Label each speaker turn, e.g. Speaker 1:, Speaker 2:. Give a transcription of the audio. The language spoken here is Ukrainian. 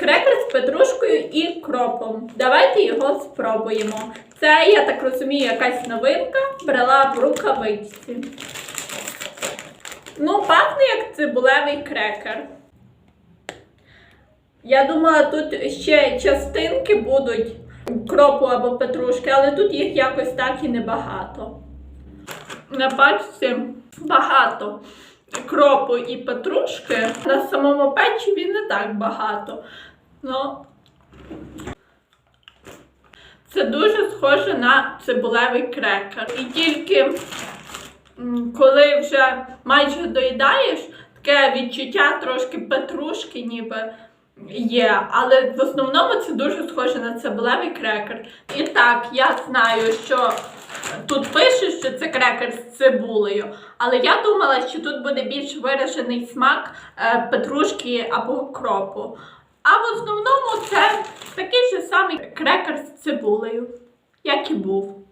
Speaker 1: Крекер з петрушкою і кропом. Давайте його спробуємо. Це, я так розумію, якась новинка. Брала в рукавичці. Ну, пахне як цибулевий крекер. Я думала, тут ще частинки будуть кропу або петрушки, але тут їх якось так і небагато. На пачці багато кропу і петрушки. На самому печиві не так багато. Ну, це дуже схоже на цибулевий крекер. І тільки коли вже майже доїдаєш, таке відчуття трошки петрушки ніби є. Але в основному це дуже схоже на цибулевий крекер. І так, я знаю, що тут пише, що це крекер з цибулею, але я думала, що тут буде більш виражений смак е, петрушки або кропу. А в основному це такий же самий крекер з цибулею, як і був.